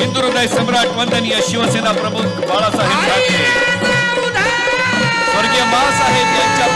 हिंदू हृदय सम्राट वंदनीय शिवसेना प्रमुख बाळासाहेब ठाकरे. स्वर्गीय मासाहेब यांच्या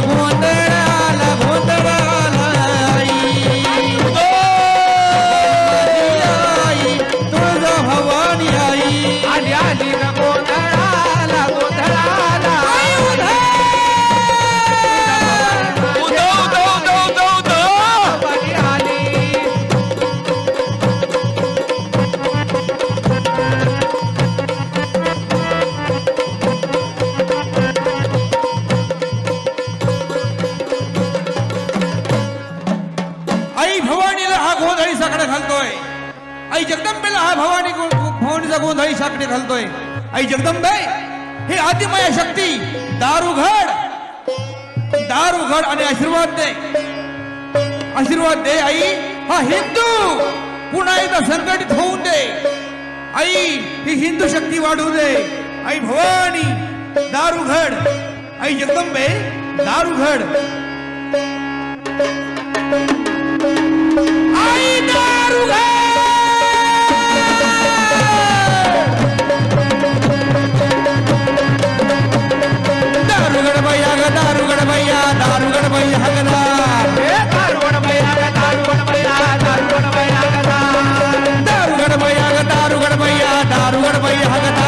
that one day. आई जगदंबेला हा भवानी भवानीचा गोंधळी साकडे घालतोय. आई जगदंबे हे आदिमया शक्ती दारू घड. दारू घड आणि आशीर्वाद दे. आशीर्वाद दे आई. हा हिंदू पुन्हा एकदा संघटित होऊन दे. आई ही हिंदू शक्ती वाढू दे. आई भवानी दारू घड. आई जगदंबे दारू घड. வழியாக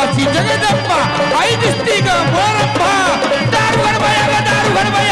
కావాల్సి జగదమ్మ ఐదు స్త్రీగా మోరమ్మ దారు గడబయ దారు గడబయ